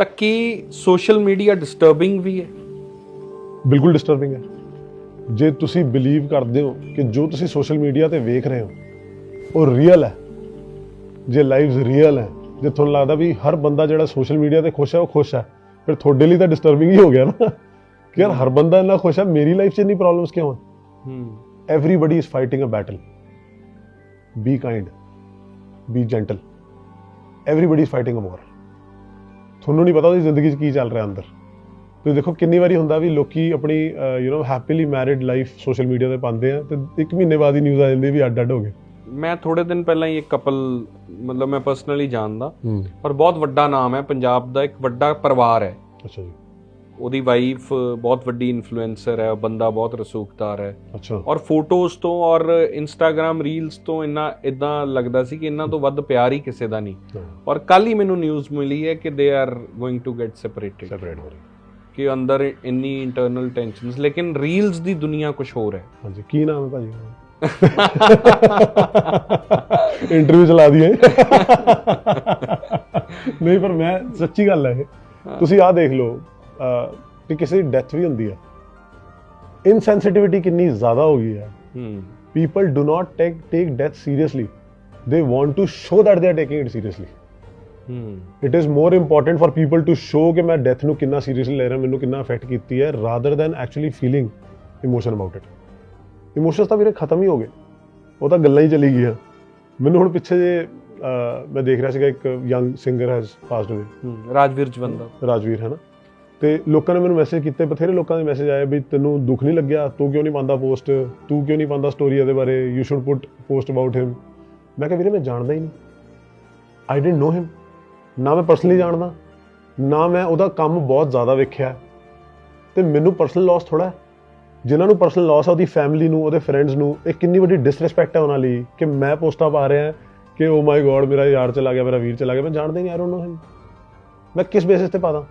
ਤਾਂ ਕੀ social media disturbing ਵੀ ਹੈ? ਬਿਲਕੁਲ ਡਿਸਟਰਬਿੰਗ ਹੈ। ਜੇ ਤੁਸੀਂ ਬਿਲੀਵ ਕਰਦੇ ਹੋ ਕਿ ਜੋ ਤੁਸੀਂ ਸੋਸ਼ਲ ਮੀਡੀਆ ਤੇ ਵੇਖ ਰਹੇ ਹੋ ਉਹ ਰੀਅਲ ਹੈ। ਜੇ ਲਾਈਵਸ ਰੀਅਲ ਹੈ ਜੇ ਤੁਹਾਨੂੰ ਲੱਗਦਾ ਵੀ ਹਰ ਬੰਦਾ ਜਿਹੜਾ ਸੋਸ਼ਲ ਮੀਡੀਆ ਤੇ ਖੁਸ਼ ਹੈ ਉਹ ਖੁਸ਼ ਹੈ ਫਿਰ ਤੁਹਾਡੇ ਲਈ ਤਾਂ ਡਿਸਟਰਬਿੰਗ ਹੀ ਹੋ ਗਿਆ ਨਾ। ਕਿ ਯਾਰ ਹਰ ਬੰਦਾ ਇੰਨਾ ਖੁਸ਼ ਹੈ ਮੇਰੀ ਲਾਈਫ 'ਚ ਇੰਨੀ ਪ੍ਰੋਬਲਮਸ ਕਿਉਂ ਹਨ ਹੂੰ। Everybody is fighting a battle. Be kind. Be gentle. Everybody is fighting a war. ਤੁਹਾਨੂੰ ਨਹੀਂ ਪਤਾ ਉਹਦੀ ਜ਼ਿੰਦਗੀ 'ਚ ਕੀ ਚੱਲ ਰਿਹਾ ਅੰਦਰ। ਤੁਸੀਂ ਦੇਖੋ ਕਿੰਨੀ ਵਾਰੀ ਹੁੰਦਾ ਵੀ ਲੋਕੀ ਆਪਣੀ you know happily married life social media ਤੇ ਪਾਉਂਦੇ ਆ ਤੇ ਇੱਕ ਮਹੀਨੇ ਬਾਅਦ ਹੀ ਨਿਊਜ਼ ਆ ਜਾਂਦੀ ਵੀ ਅੱਡ ਅੱਡ ਹੋ ਗਏ। ਮੈਂ ਥੋੜੇ ਦਿਨ ਪਹਿਲਾਂ ਹੀ ਇੱਕ ਕਪਲ ਮਤਲਬ ਮੈਂ ਪਰਸਨਲੀ ਜਾਣਦਾ ਪਰ ਬਹੁਤ ਵੱਡਾ ਨਾਮ ਹੈ ਪੰਜਾਬ ਦਾ ਇੱਕ ਵੱਡਾ ਪਰਿਵਾਰ ਹੈ। ਅੱਛਾ ਜੀ। ਉਹਦੀ ਵਾਈਫ ਬਹੁਤ ਵੱਡੀ ਇਨਫਲੂਐਂਸਰ ਹੈ ਬੰਦਾ ਬਹੁਤ ਰਸੂਖਦਾਰ ਹੈ। ਅੱਛਾ। ਔਰ ਫੋਟੋਜ਼ ਤੋਂ ਔਰ ਇੰਸਟਾਗ੍ਰam ਰੀਲਸ ਤੋਂ ਇੰਨਾ ਇਦਾਂ ਲੱਗਦਾ ਸੀ ਕਿ ਇਹਨਾਂ ਤੋਂ ਵੱਧ ਪਿਆਰ ਹੀ ਕਿਸੇ ਦਾ ਨਹੀਂ। ਔਰ ਕੱਲ ਹੀ ਮੈਨੂੰ ਨਿਊਜ਼ ਮਿਲੀ ਹੈ ਕਿ they are going to get separated separate ਹੋ ਰਹੀ ਕਿ ਅੰਦਰ ਇੰਨੀ ਇੰਟਰਨਲ ਟੈਨਸ਼ਨਸ ਲੇਕਿਨ ਰੀਲਸ ਦੀ ਦੁਨੀਆ ਕੁਝ ਹੋਰ ਹੈ। ਹਾਂਜੀ ਕੀ ਨਾਮ ਹੈ ਭਾਜੀ? ਇੰਟਰਵਿਊ ਚਲਾ ਦਈਏ। ਨਹੀਂ ਪਰ ਮੈਂ ਸੱਚੀ ਗੱਲ ਹੈ ਇਹ। ਤੁਸੀਂ ਆਹ ਦੇਖ ਲਓ ਅਹ, ਕਿ ਕਿਸੇ ਦੀ ਡੈਥ ਵੀ ਹੁੰਦੀ ਹੈ ਇਨਸੈਂਸਿਟਿਵਿਟੀ ਕਿੰਨੀ ਜ਼ਿਆਦਾ ਹੋ ਗਈ ਹੈ ਹੂੰ people do not take take death seriously they want to show that they are taking it seriously ਹੂੰ it is more important for people to show ਕਿ ਮੈਂ ਡੈਥ ਨੂੰ ਕਿੰਨਾ ਸੀਰੀਅਸਲੀ ਲੈ ਰਿਹਾ ਮੈਨੂੰ ਕਿੰਨਾ ਅਫੈਕਟ ਕੀਤੀ ਹੈ rather than actually feeling emotion about it emotions ਤਾਂ ਵੀਰੇ ਖਤਮ ਹੀ ਹੋ ਗਏ ਉਹ ਤਾਂ ਗੱਲਾਂ ਹੀ ਚਲੀ ਗਈਆਂ ਮੈਨੂੰ ਹੁਣ ਪਿੱਛੇ ਜੇ ਅਹ, ਮੈਂ ਦੇਖ ਰਿਹਾ ਸੀਗਾ ਇੱਕ ਯੰਗ ਸਿੰਗਰ ਹੈਜ਼ ਪਾਸਡ ਅਵੇ ਹੂੰ ਰਾਜਵੀਰ ਜਵੰਦਾ ਰਾਜਵੀਰ ਹੈ ਨਾ ਤੇ ਲੋਕਾਂ ਨੇ ਮੈਨੂੰ ਮੈਸੇਜ ਕੀਤੇ, ਬਥੇਰੇ ਲੋਕਾਂ ਦੇ ਮੈਸੇਜ ਆਏ ਵੀ ਤੈਨੂੰ ਦੁੱਖ ਨਹੀਂ ਲੱਗਿਆ? ਤੂੰ ਕਿਉਂ ਨਹੀਂ ਪਾਉਂਦਾ ਪੋਸਟ ਤੂੰ ਕਿਉਂ ਨਹੀਂ ਪਾਉਂਦਾ ਸਟੋਰੀ ਇਹਦੇ ਬਾਰੇ? You should put post about him ਮੈਂ ਕਿਹਾ, ਵੀਰੇ, ਮੈਂ ਜਾਣਦਾ ਹੀ ਨਹੀਂ। ਆਈ ਡਿਡਨਟ ਨੋ ਹਿਮ ਨਾ ਮੈਂ ਪਰਸਨਲੀ ਜਾਣਦਾ, ਨਾ ਮੈਂ ਉਹਦਾ ਕੰਮ ਬਹੁਤ ਜ਼ਿਆਦਾ ਵੇਖਿਆ। ਤੇ ਮੈਨੂੰ ਪਰਸਨਲ ਲਾਸ ਥੋੜਾ ਜਿਨ੍ਹਾਂ ਨੂੰ ਪਰਸਨਲ ਲਾਸ ਆ, ਉਹਦੀ ਫੈਮਿਲੀ ਨੂੰ, ਉਹਦੇ ਫਰੈਂਡਸ ਨੂੰ, ਇਹ ਕਿੰਨੀ ਵੱਡੀ ਡਿਸਰੈਸਪੈਕਟ ਹੈ ਉਹਨਾਂ ਲਈ ਕਿ ਮੈਂ ਪੋਸਟਾਂ ਪਾ ਰਿਹਾ ਕਿ ਓ ਮਾਈ ਗੋਡ ਮੇਰਾ ਯਾਰ ਚਲਾ ਗਿਆ, ਮੇਰਾ ਵੀਰ ਚਲਾ ਗਿਆ। ਮੈਂ ਜਾਣਦਾ ਹੀ ਨਹੀਂ ਆਈ ਡੋਨਟ ਨੋ ਹਿਮ ਮੈਂ ਕਿਸ ਬੇਸਿਸ ਤੇ ਪਾਦਾ?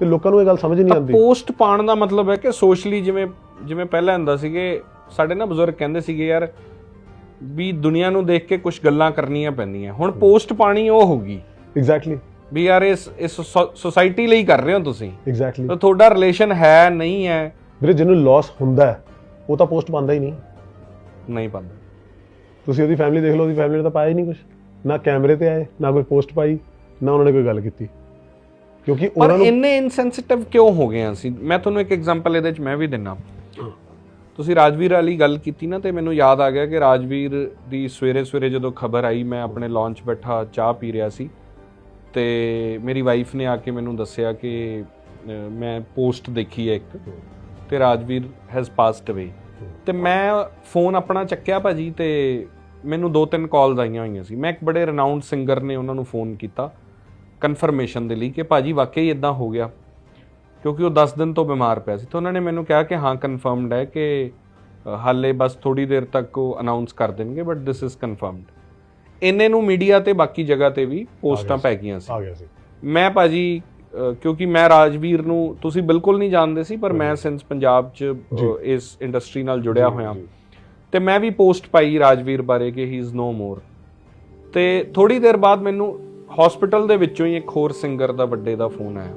ਤੇ ਲੋਕਾਂ ਨੂੰ ਇਹ ਗੱਲ ਸਮਝ ਨਹੀਂ ਆਉਂਦੀ। ਪੋਸਟ ਪਾਉਣ ਦਾ ਮਤਲਬ ਹੈ ਕਿ ਸੋਸ਼ਲੀ ਜਿਵੇਂ ਜਿਵੇਂ ਪਹਿਲਾਂ ਹੁੰਦਾ ਸੀਗੇ ਸਾਡੇ ਨਾ ਬਜ਼ੁਰਗ ਕਹਿੰਦੇ ਸੀਗੇ ਯਾਰ ਵੀ ਦੁਨੀਆ ਨੂੰ ਦੇਖ ਕੇ ਕੁਝ ਗੱਲਾਂ ਕਰਨੀਆਂ ਪੈਂਦੀਆਂ। ਹੁਣ ਪੋਸਟ ਪਾਣੀ ਉਹ ਹੋਗੀ ਐਗਜ਼ੈਕਟਲੀ ਵੀ ਯਾਰ ਇਸ ਇਸ ਸੋਸਾਇਟੀ ਲਈ ਕਰ ਰਹੇ ਹੋ ਤੁਸੀਂ। ਐਗਜ਼ੈਕਟਲੀ ਤਾਂ ਤੁਹਾਡਾ ਰਿਲੇਸ਼ਨ ਹੈ ਨਹੀਂ ਹੈ। ਵੀਰੇ ਜਿਹਨੂੰ ਲਾਸ ਹੁੰਦਾ ਹੈ ਉਹ ਤਾਂ ਪੋਸਟ ਪਾਉਂਦਾ ਹੀ ਨਹੀਂ। ਨਹੀਂ ਪਾਉਂਦਾ। ਤੁਸੀਂ ਉਹਦੀ ਫੈਮਿਲੀ ਦੇਖ ਲਓ ਉਹਦੀ ਫੈਮਿਲੀ ਨੇ ਤਾਂ ਪਾਇਆ ਹੀ ਨਹੀਂ ਕੁਝ ਨਾ ਕੈਮਰੇ ਤੇ ਆਏ ਨਾ ਕੋਈ ਪੋਸਟ ਪਾਈ ਨਾ ਉਹਨਾਂ ਨੇ ਕੋਈ ਗੱਲ ਕੀਤੀ। ਕਿਉਂਕਿ ਉਹਨਾਂ ਨੂੰ ਇੰਨੇ ਇਨਸੈਂਸਿਟਿਵ ਕਿਉਂ ਹੋ ਗਏ ਅਸੀਂ? ਮੈਂ ਤੁਹਾਨੂੰ ਇੱਕ ਐਗਜ਼ਾਮਪਲ ਇਹਦੇ ਵਿੱਚ ਮੈਂ ਵੀ ਦਿੰਨਾ। ਤੁਸੀਂ ਰਾਜਵੀਰ ਵਾਲੀ ਗੱਲ ਕੀਤੀ ਨਾ ਤੇ ਮੈਨੂੰ ਯਾਦ ਆ ਗਿਆ ਕਿ ਰਾਜਵੀਰ ਦੀ ਸਵੇਰੇ ਸਵੇਰੇ ਜਦੋਂ ਖਬਰ ਆਈ ਮੈਂ ਆਪਣੇ ਲਾਂਚ ਬੈਠਾ ਚਾਹ ਪੀ ਰਿਹਾ ਸੀ ਤੇ ਮੇਰੀ ਵਾਈਫ ਨੇ ਆ ਕੇ ਮੈਨੂੰ ਦੱਸਿਆ ਕਿ ਮੈਂ ਪੋਸਟ ਦੇਖੀ ਹੈ ਇੱਕ ਤੇ ਰਾਜਵੀਰ ਹੈਜ਼ ਪਾਸਡ ਅਵੇ ਤੇ ਮੈਂ ਫੋਨ ਆਪਣਾ ਚੱਕਿਆ ਭਾਜੀ ਤੇ ਮੈਨੂੰ ਦੋ ਤਿੰਨ ਕਾਲਸ ਆਈਆਂ ਹੋਈਆਂ ਸੀ। ਮੈਂ ਇੱਕ ਬੜੇ ਰਨਾਊਂਡ ਸਿੰਗਰ ਨੇ ਉਹਨਾਂ ਨੂੰ ਫੋਨ ਕੀਤਾ। ਕਨਫਰਮੇਸ਼ਨ ਦੇ ਲਈ ਕਿ ਭਾਜੀ ਵਾਕਈ ਇਦਾਂ ਹੋ ਗਿਆ। ਕਿਉਂਕਿ ਉਹ 10 ਦਿਨ ਤੋਂ ਬਿਮਾਰ ਪਿਆ ਸੀ। ਤਾਂ ਉਹਨਾਂ ਨੇ ਮੈਨੂੰ ਕਿਹਾ ਕਿ ਹਾਂ ਕਨਫਰਮਡ ਹੈ ਕਿ ਹਾਲੇ ਬਸ ਥੋੜੀ ਦੇਰ ਤੱਕ ਉਹ ਅਨਾਉਂਸ ਕਰ ਦੇਣਗੇ ਬਟ ਦਿਸ ਇਜ਼ ਕਨਫਰਮਡ ਇੰਨੇ ਨੂੰ ਮੀਡੀਆ ਤੇ ਬਾਕੀ ਜਗ੍ਹਾ ਤੇ ਵੀ ਪੋਸਟਾਂ ਪੈ ਗਈਆਂ ਸੀ। ਆ ਗਿਆ ਸੀ। ਮੈਂ ਭਾਜੀ ਕਿਉਂਕਿ ਮੈਂ ਰਾਜਵੀਰ ਨੂੰ ਤੁਸੀਂ ਬਿਲਕੁਲ ਨਹੀਂ ਜਾਣਦੇ ਸੀ ਪਰ ਮੈਂ ਸਿੰਸ ਪੰਜਾਬ 'ਚ। ਇਸ ਇੰਡਸਟਰੀ ਨਾਲ ਜੁੜਿਆ ਹੋਇਆ। ਤੇ ਮੈਂ ਵੀ ਪੋਸਟ ਪਾਈ ਰਾਜਵੀਰ ਬਾਰੇ ਕਿ ਹੀ ਇਜ਼ ਨੋ ਮੋਰ ਤੇ ਥੋੜੀ ਦੇਰ ਬਾਅਦ ਮੈਨੂੰ ਹਸਪੀਟਲ ਦੇ ਵਿੱਚੋਂ ਹੀ ਇੱਕ ਹੋਰ ਸਿੰਗਰ ਦਾ ਵੱਡੇ ਦਾ ਫੋਨ ਆਇਆ।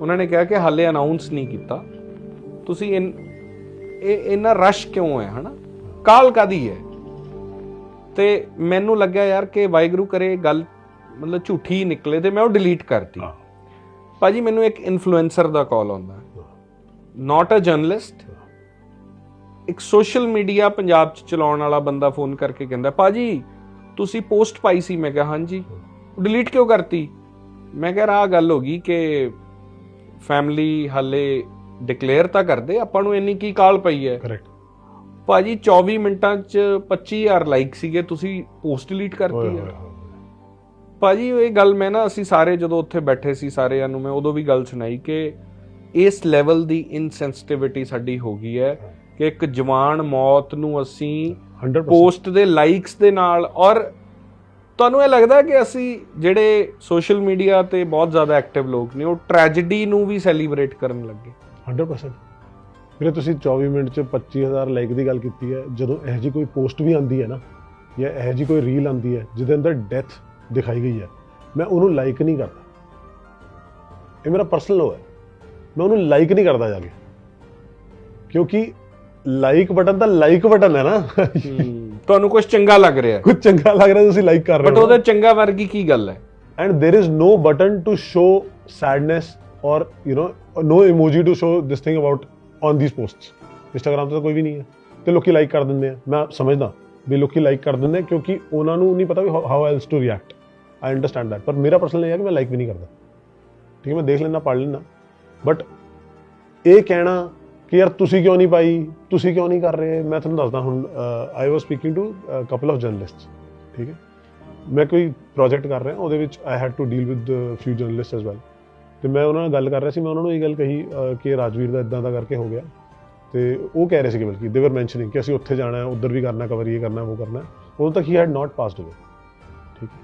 ਉਹਨਾਂ ਨੇ ਕਿਹਾ ਕਿ ਹਾਲੇ ਅਨਾਉਂਸ ਨਹੀਂ ਕੀਤਾ। ਤੁਸੀਂ ਇਹ ਇੰਨਾ ਰਸ਼ ਕਿਉਂ ਹੈ ਹਨਾ? ਕਾਲ ਕਾਦੀ ਹੈ? ਤੇ ਮੈਨੂੰ ਲੱਗਿਆ ਯਾਰ ਕਿ ਵਾਹਿਗੁਰੂ ਕਰੇ ਗੱਲ ਮਤਲਬ ਝੂਠੀ ਨਿਕਲੇ ਤੇ ਮੈਂ ਉਹ ਡਿਲੀਟ ਕਰਤੀ। ਭਾਜੀ ਮੈਨੂੰ ਇੱਕ ਇਨਫਲੂਐਂਸਰ ਦਾ ਕਾਲ ਆਉਂਦਾ। ਨਾਟ ਅ ਜਰਨਲਿਸਟ ਇੱਕ ਸੋਸ਼ਲ ਮੀਡੀਆ ਪੰਜਾਬ ਚ ਚਲਾਉਣ ਵਾਲਾ ਬੰਦਾ ਫੋਨ ਕਰਕੇ ਕਹਿੰਦਾ ਭਾਜੀ ਤੁਸੀਂ ਪੋਸਟ ਪਾਈ ਸੀ? ਮੈਂ ਕਿਹਾ ਹਾਂਜੀ। ਡਿਲੀਟ ਕਿਉਂ ਕਰਤੀ? ਮੈਂ ਕਿਹਾ ਆਹ ਗੱਲ ਹੋ ਗਈ ਕਿ ਫੈਮਿਲੀ ਹਾਲੇ ਡਿਕਲੇਅਰ ਤਾਂ ਕਰਦੇ ਆਪਾਂ ਨੂੰ ਇੰਨੀ ਕੀ ਕਾਲ ਪਈ ਹੈ? ਕਰੈਕਟ ਭਾਜੀ 24 ਮਿੰਟਾਂ ਚ 25000 ਲਾਈਕ ਸੀਗੇ ਤੁਸੀਂ ਪੋਸਟ ਡਿਲੀਟ ਕਰਤੀ ਹੈ। ਭਾਜੀ ਇਹ ਗੱਲ ਮੈਂ ਨਾ ਅਸੀਂ ਸਾਰੇ ਜਦੋਂ ਉੱਥੇ ਬੈਠੇ ਸੀ ਸਾਰਿਆਂ ਨੂੰ ਮੈਂ ਉਦੋਂ ਵੀ ਗੱਲ ਸੁਣਾਈ ਕਿ ਇਸ ਲੈਵਲ ਦੀ ਇਨਸੈਂਸਿਟਿਵਿਟੀ ਸਾਡੀ ਹੋ ਗਈ ਹੈ ਕਿ ਇੱਕ ਜਵਾਨ ਮੌਤ ਨੂੰ ਅਸੀਂ 100% ਪੋਸਟ ਦੇ ਲਾਈਕਸ ਦੇ ਨਾਲ ਔਰ ਤੁਹਾਨੂੰ ਇਹ ਲੱਗਦਾ ਕਿ ਅਸੀਂ ਜਿਹੜੇ ਸੋਸ਼ਲ ਮੀਡੀਆ ਤੇ ਬਹੁਤ ਜ਼ਿਆਦਾ ਐਕਟਿਵ ਲੋਕ ਨੇ ਉਹ ਟ੍ਰੈਜੇਡੀ ਨੂੰ ਵੀ ਸੈਲੀਬ੍ਰੇਟ ਕਰਨ ਲੱਗੇ? 100% ਵੀਰੇ ਤੁਸੀਂ 24 ਮਿੰਟ ਚ 25000 ਲਾਈਕ ਦੀ ਗੱਲ ਕੀਤੀ ਹੈ ਜਦੋਂ ਇਹ ਜੀ ਕੋਈ ਪੋਸਟ ਵੀ ਆਂਦੀ ਹੈ ਨਾ ਜਾਂ ਇਹ ਜੀ ਕੋਈ ਰੀਲ ਆਂਦੀ ਹੈ ਜਿਹਦੇ ਅੰਦਰ ਡੈਥ ਦਿਖਾਈ ਗਈ ਹੈ ਮੈਂ ਉਹਨੂੰ ਲਾਈਕ ਨਹੀਂ ਕਰਦਾ। ਇਹ ਮੇਰਾ ਪਰਸਨਲ ਲੋ ਹੈ। ਮੈਂ ਉਹਨੂੰ ਲਾਈਕ ਨਹੀਂ ਕਰਦਾ ਜਾ ਕੇ। ਕਿਉਂਕਿ ਲਾਈਕ ਬਟਨ ਤਾਂ ਲਾਈਕ ਬਟਨ ਹੈ ਨਾ। ਤੁਹਾਨੂੰ ਕੁਝ ਚੰਗਾ ਲੱਗ ਰਿਹਾ ਹੈ। ਕੁਝ ਚੰਗਾ ਲੱਗ ਰਿਹਾ ਤੁਸੀਂ ਲਾਈਕ ਕਰ ਰਹੇ ਬਟ ਹੋ। ਉਹਦੇ ਚੰਗਾ ਵਰਗੀ ਕੀ ਗੱਲ ਹੈ? And there is no button to show sadness or you know no emoji to show this thing about on these posts. Instagram ਤੇ ਤਾਂ ਕੋਈ ਵੀ ਨਹੀਂ ਹੈ। ਤੇ ਲੋਕੀ ਲਾਈਕ ਕਰ ਦਿੰਦੇ ਆ। ਮੈਂ ਸਮਝਦਾ ਵੀ ਲੋਕੀ ਲਾਈਕ ਕਰ ਦਿੰਦੇ ਆ ਕਿਉਂਕਿ ਉਹਨਾਂ ਨੂੰ ਨਹੀਂ ਪਤਾ ਵੀ how else to react I understand that ਪਰ ਮੇਰਾ ਪਰਸਨਲ ਇਹ ਹੈ ਕਿ ਮੈਂ ਲਾਈਕ ਵੀ ਨਹੀਂ ਕਰਦਾ। ਠੀਕ ਹੈ ਮੈਂ ਦੇਖ ਲੈਣਾ ਪੜ੍ਹ ਲੈਣਾ ਬਟ ਇਹ ਕਹਿਣਾ ਕਿ ਯਾਰ ਤੁਸੀਂ ਕਿਉਂ ਨਹੀਂ ਪਾਈ? ਤੁਸੀਂ ਕਿਉਂ ਨਹੀਂ ਕਰ ਰਹੇ? ਮੈਂ ਤੁਹਾਨੂੰ ਦੱਸਦਾ ਹੁਣ I was speaking to couple of journalists ਠੀਕ ਹੈ? ਮੈਂ ਕੋਈ ਪ੍ਰੋਜੈਕਟ ਕਰ ਰਿਹਾ, ਉਹਦੇ ਵਿੱਚ I had to deal with few journalist as well ਤੇ ਮੈਂ ਉਹਨਾਂ ਨਾਲ ਗੱਲ ਕਰ ਰਿਹਾ ਸੀ, ਮੈਂ ਉਹਨਾਂ ਨੂੰ ਇਹ ਗੱਲ ਕਹੀ ਕਿ ਰਾਜਵੀਰ ਦਾ ਇਦਾਂ ਦਾ ਕਰਕੇ ਹੋ ਗਿਆ। ਤੇ ਉਹ ਕਹਿ ਰਹੇ ਸੀ ਕਿ ਬਲਕਿ ਦੇ ਵਰ ਮੈਂਸ਼ਨਿੰਗ ਕਿ ਅਸੀਂ ਉੱਥੇ ਜਾਣਾ ਹੈ, ਉੱਧਰ ਵੀ ਕਰਨਾ ਕਵਰ ਇਹ ਕਰਨਾ, ਉਹ ਕਰਨਾ। ਉਦੋਂ ਤੱਕ ਹੀ ਹੈਡ ਨਾਟ ਪਾਸਡ ਅਵੇ ਠੀਕ ਹੈ?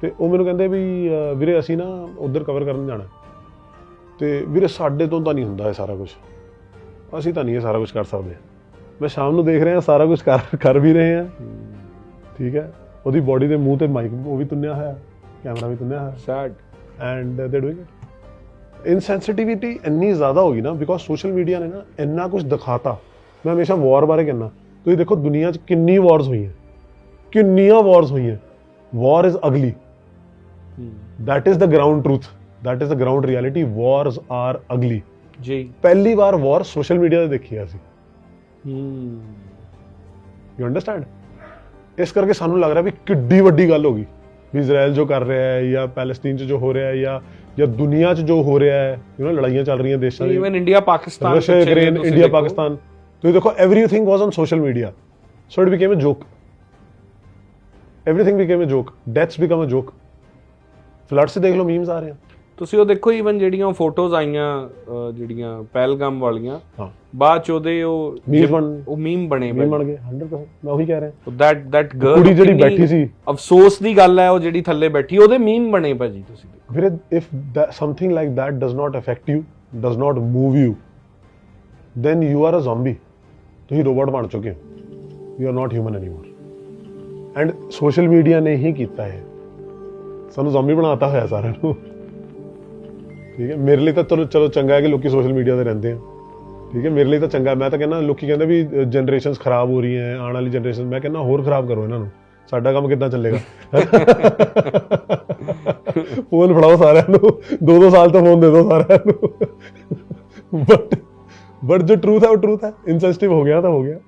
ਤੇ ਉਹ ਮੈਨੂੰ ਕਹਿੰਦੇ ਵੀ ਵੀਰੇ ਅਸੀਂ ਨਾ ਉੱਧਰ ਕਵਰ ਕਰਨ ਜਾਣਾ। ਹੈ। ਤੇ ਵੀਰੇ ਸਾਡੇ ਤੋਂ ਤਾਂ ਨਹੀਂ ਹੁੰਦਾ ਇਹ ਸਾਰਾ ਕੁਝ ਅਸੀਂ ਤਾਂ ਨਹੀਂ ਇਹ ਸਾਰਾ ਕੁਝ ਕਰ ਸਕਦੇ। ਮੈਂ ਸ਼ਾਮ ਨੂੰ ਦੇਖ ਰਿਹਾ ਸਾਰਾ ਕੁਝ ਕਰ ਕਰ ਵੀ ਰਹੇ ਹਾਂ। ਠੀਕ ਹੈ? ਉਹਦੀ ਬਾਡੀ ਦੇ ਮੂੰਹ ਤੇ ਮਾਈਕ ਉਹ ਵੀ ਤੁੰਨਿਆ ਹੋਇਆ ਕੈਮਰਾ ਵੀ ਤੁੰਨਿਆ ਹੋਇਆ। Sad and they doing it insensitivity ਇੰਨੀ ਜ਼ਿਆਦਾ ਹੋ ਗਈ ਨਾ ਬਿਕੋਜ਼ ਸੋਸ਼ਲ ਮੀਡੀਆ ਨੇ ਨਾ ਇੰਨਾ ਕੁਝ ਦਿਖਾਤਾ। ਮੈਂ ਹਮੇਸ਼ਾ ਵਾਰ ਬਾਰੇ ਕਹਿੰਦਾ ਤੁਸੀਂ ਦੇਖੋ ਦੁਨੀਆ 'ਚ ਕਿੰਨੀ ਵਾਰਸ ਹੋਈਆਂ। ਕਿੰਨੀਆਂ ਵਾਰਸ ਹੋਈਆਂ। War is ugly that is the ground truth that is the ground reality wars are ugly ਜੀ। ਪਹਿਲੀ ਵਾਰ ਵਾਰ ਸੋਸ਼ਲ ਮੀਡੀਆ ਤੇ ਦੇਖੀ ਆ ਸੀ ਹੂੰ। ਯੂ ਅੰਡਰਸਟੈਂਡ ਇਸ ਕਰਕੇ ਸਾਨੂੰ ਲੱਗ ਰਿਹਾ ਵੀ ਕਿੱਡੀ ਵੱਡੀ ਗੱਲ ਹੋ ਗਈ। ਵੀ ਇਜ਼ਰਾਈਲ ਜੋ ਕਰ ਰਿਹਾ ਹੈ ਜਾਂ ਪੈਲੇਸਤੀਨ 'ਚ ਜੋ ਹੋ ਰਿਹਾ ਹੈ ਜਾਂ ਜਾਂ ਦੁਨੀਆ 'ਚ ਜੋ ਹੋ ਰਿਹਾ ਹੈ ਯੂ نو ਲੜਾਈਆਂ ਚੱਲ ਰਹੀਆਂ ਦੇਸ਼ਾਂ ਦੀਆਂ। Even India Pakistan Russia Ukraine ਤੁਸੀਂ ਇੰਡੀਆ ਦੇਖੋ। ਪਾਕਿਸਤਾਨ ਤੁਸੀਂ ਦੇਖੋ everything was on social media so it became a joke everything became a joke deaths become a joke floods ਦੇਖ ਲਓ ਮੀਮਸ ਆ ਰਹੇ ਆ ਤੁਸੀਂ ਉਹ ਦੇਖੋ ਇਵਨ ਜਿਹੜੀਆਂ ਫੋਟੋਜ਼ ਆਈਆਂ ਜਿਹੜੀਆਂ ਪਹਿਲਗਾਮ ਵਾਲੀਆਂ ਹਾਂ। ਬਾਅਦ ਚ ਉਹਦੇ ਉਹ ਉਹ ਮੀਮ ਬਣੇ ਮੀਮ ਬਣ ਗਏ 100% ਮੈਂ ਉਹੀ ਕਹਿ ਰਿਹਾ। ਦੈਟ ਦੈਟ ਗਰਲ ਕੁੜੀ ਜਿਹੜੀ ਬੈਠੀ ਸੀ। ਅਫਸੋਸ ਦੀ ਗੱਲ ਹੈ ਉਹ ਜਿਹੜੀ ਥੱਲੇ ਬੈਠੀ ਉਹਦੇ ਮੀਮ ਬਣੇ ਭਾਜੀ ਤੁਸੀਂ if that, something like that does not affect you does not move you then you are a zombie. ਤੁਸੀਂ ਰੋਬੋਟ ਬਣ ਚੁੱਕੇ ਹੋ। You are not human anymore. And social media ਨੇ ਹੀ ਕੀਤਾ ਹੈ ਸਾਨੂੰ ਜ਼ੋਂਬੀ ਬਣਾਤਾ ਹੋਇਆ ਸਾਰਿਆਂ ਨੂੰ। ਠੀਕ ਹੈ ਮੇਰੇ ਲਈ ਤਾਂ ਚਲੋ ਚਲੋ ਚੰਗਾ ਹੈ ਕਿ ਲੋਕੀ ਸੋਸ਼ਲ ਮੀਡੀਆ ਤੇ ਰਹਿੰਦੇ ਆ ਠੀਕ ਹੈ ਮੇਰੇ ਲਈ ਤਾਂ ਚੰਗਾ ਹੈ। ਮੈਂ ਤਾਂ ਕਹਿੰਦਾ ਲੋਕੀ ਕਹਿੰਦੇ ਵੀ ਜਨਰੇਸ਼ਨਸ ਖਰਾਬ ਹੋ ਰਹੀਆਂ ਹੈ, ਆਉਣ ਵਾਲੀ ਜਨਰੇਸ਼ਨ ਮੈਂ ਕਹਿੰਦਾ ਹੋਰ ਖਰਾਬ ਕਰੋ ਇਹਨਾਂ ਨੂੰ ਸਾਡਾ ਕੰਮ ਕਿੱਦਾਂ ਚੱਲੇਗਾ ਫੋਨ ਫੜਾਓ ਸਾਰਿਆਂ ਨੂੰ ਦੋ ਦੋ ਸਾਲ ਤੋਂ ਫੋਨ ਦੇ ਦਿਓ ਸਾਰਿਆਂ ਨੂੰ ਬਟ ਬਟ ਜੋ ਟਰੂਥ ਹੈ ਉਹ ਟਰੂਥ ਹੈ ਇਨਸੈਂਸਿਟਿਵ ਹੋ ਗਿਆ ਤਾਂ ਹੋ ਗਿਆ